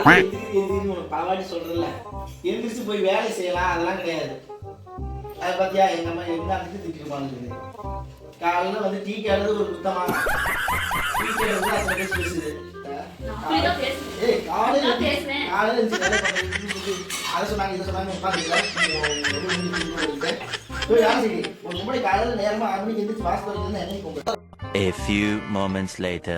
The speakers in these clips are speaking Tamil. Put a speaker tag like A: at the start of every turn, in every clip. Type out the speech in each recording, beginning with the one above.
A: எந்திரிச்சு எந்திரிச்சு உனக்கு பலவாட்டி சொல்றேன்ல எந்திரிச்சு போய் வேலை செய்யலாம் அதெல்லாம் கிடையாது. அது பார்த்தியா எங்க அம்மா எங்க அடிச்சு திட்டிருப்பாங்க காலையில வந்து டீ கேட்டது ஒரு குத்தமா? டீ கேட்டது அத்தனை பேசி பேசுது. ஏய் காலையில. காலையில அதை சொன்னாங்க இதை சொன்னாங்க ஒரு முன்னாடி காலையில நேரமா ஆறு மணிக்கு எந்திரிச்சு வாசல் வரைக்கும் என்னைக்கு போங்க
B: A few moments later.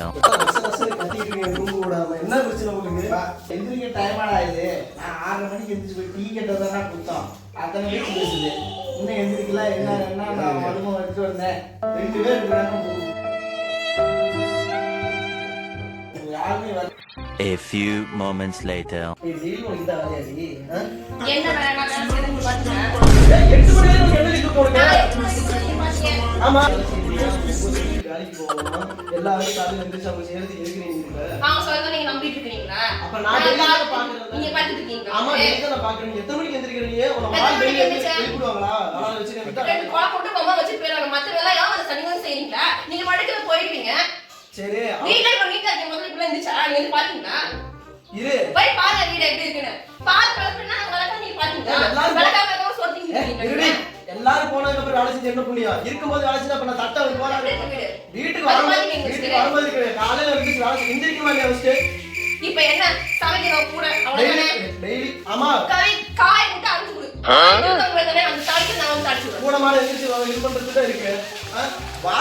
C: என்ன பிரச்சனை உங்களுக்கு?
A: எந்திரிக்க டைம் ஆகுது நான் ஆறரை மணிக்கு எந்திரிச்சு போய் டீ கேட்டதான் குத்தம். அத்தனை பேர் பேசுது. இன்னும் எந்திரிக்கல என்ன என்ன நான் மருமகம் வச்சுட்டு வந்தேன். ரெண்டு பேர் இருக்கிறாங்க. யாருமே வரல
B: A few moments later.
D: என்ன
C: ஆமா? வேலைக்கு போகணும் எல்லா வேலையும் காலையில எந்திரிச்சு அவங்க நீங்க இருக்க
D: அவங்க சொல்றதை நீங்க நம்பிட்டு இருக்கீங்களா?
C: அப்ப நான் பாக்குறேன்.
D: நீங்க பாத்துட்டு இருக்கீங்களா?
C: ஆமா தான் நான் பாக்குறேன் எத்தனை மணிக்கு எந்திரிக்கிறீங்க உன
D: எத்தனை
C: வால்
D: மணிக்கு
C: வெளியே
D: எந்திரிச்ச?
C: வெளிப்படுவாங்களா அதனால வச்சு விட்டா
D: ரெண்டு கோவம் போட்டு பொம்மை வச்சுட்டு போயிடுவாங்க. மத்த வேலை எல்லாம் வந்து சனிவன் செய்றீங்களா? நீங்க மடக்குல போயிடுவீங்க.
C: சரி
D: வீட்டுல இப்ப வீட்டுல இருக்க முதல்ல இப்படி இருந்துச்சா? நீங்க வந்து பாத்தீங்களா?
C: இரு
D: போய் பாருங்க வீடு எப்படி இருக்குன்னு. பார்த்து வளர்க்கணும்னா வளர்க்க நீங்க பாத்தீங்களா? வளர்க்காம இருக்கவங்க இருக்கீங்க.
C: எல்லாரும் போனதுக்கு அப்புறம் வேலை செஞ்சு என்ன புண்ணியம்? இருக்கும்போது வேலை செஞ்சா அப்ப நான் தட்டை
D: இருக்கு வீடு?
C: வீட்டுக்கு வரும்போது
D: மாதிரி
C: வீட்டுக்கு. வரும்போது. காலையில எந்திரிச்சு வேலை செஞ்சு எந்திரிக்கமா இல்லையா ஃபர்ஸ்ட்
D: இப்ப என்ன? சமைக்கணும் கூட அவ்வளவுதானே?
C: டெய்லி ஆமா.
D: காய் காய் மட்டும் அரைச்சு கொடு. உங்களுக்கு தானே அந்த தாய்க்கு நான் வந்து அரைச்சு
C: கூட. மாட எந்திரிச்சு இது பண்றது தான் இருக்கு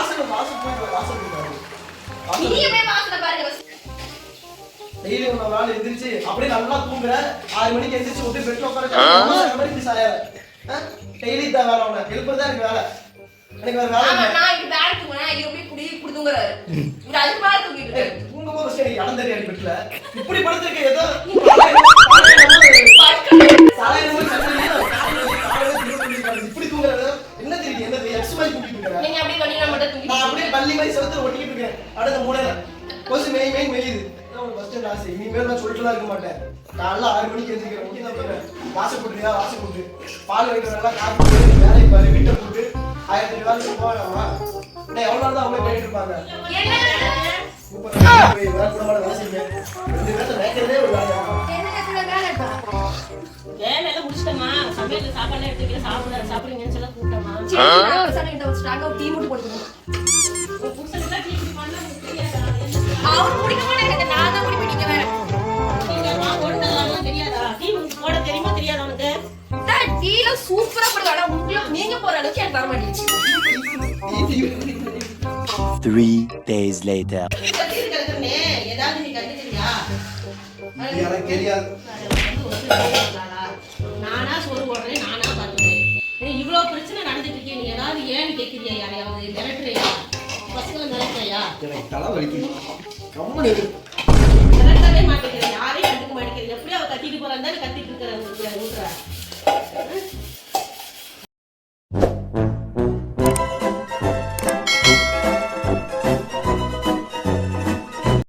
D: நீங்க
C: வாசல்
D: போய் வாசல பாருங்க
C: டெய்லி ஒரு நாள் எந்திரிச்சு அப்படியே நல்லா தூங்குற. ஆறு மணிக்கு எந்திரிச்சு விட்டு பெட்ல உட்கார மணிக்கு சாய. டெய்லி தான் வேலை உனக்கு எழுப்புறதா எனக்கு வேலை எனக்கு வேற வேலை இல்லை.
D: நான் இப்ப வேலை இது எப்படி குடி குடுத்துங்கறாரு இவர் அதுக்கு மேல தூங்கிட்டு.
C: தூங்கும் போது இடம் தெரியாது பெட்ல இப்படி படுத்திருக்க ஏதோ இப்படி தூங்குறது என்ன தெரியுது என்ன எக்ஸ் மாதிரி
D: நீங்க அப்படியே வண்டியில மட்டும்
C: நான் அப்படியே பள்ளி மாதிரி செவுத்துல ஒட்டிக்கிட்டு இருக்கேன். அடுத்த மூலையில கொசு மெய் மெய் மெய்யுது இதான் உனக்கு ஃபர்ஸ்ட் ஆசை இனிமேல் நான் சொல்லிட்டுலாம் இருக்க மாட்டேன். காலைல ஆறு மணிக்கு எழுந்திருக்கிறேன் முக்கியம் தான் போயிடுறேன் வாசல் போட்டுறியா? வாசல் போட்டு. பால் வைக்கிறதெல்லாம் காப்பி வேலையை பாரு வீட்டை போட்டு. ஆயிரத்தி வேலைக்கு போவாங்கம்மா நான் எவ்வளோ நாள் தான் அவங்களே பண்ணிட்டு இருப்பாங்க?
D: என்ன வேலை?
C: வேலை கூட வேலை செய்யுங்க ரெண்டு பேர்த்த
D: வேலை?
E: வேலையெல்லாம் முடிச்சிட்டோமா சமையல் வைக்கிற சாப்பிட சாப்பிடுங்கன்னு சொல்ல கூப்பிட்டோமா
D: டீ மட்டும் போட்டு டீல சூப்பரா போடுங்க ஆனா உங்களுக்கு நீங்க போற அளவுக்கு எனக்கு தர மாட்டேங்குது.
B: Three days later.
E: நானா சோறு போடுறேன் நானா பிரச்சனை நடந்துட்டு நீ ஏதாவது ஏன்னு கேட்குறியா யாரையாவது மிரட்டுறியா? பசங்களை மிரட்டுறியா?
C: எனக்கு தலை வலிக்குது.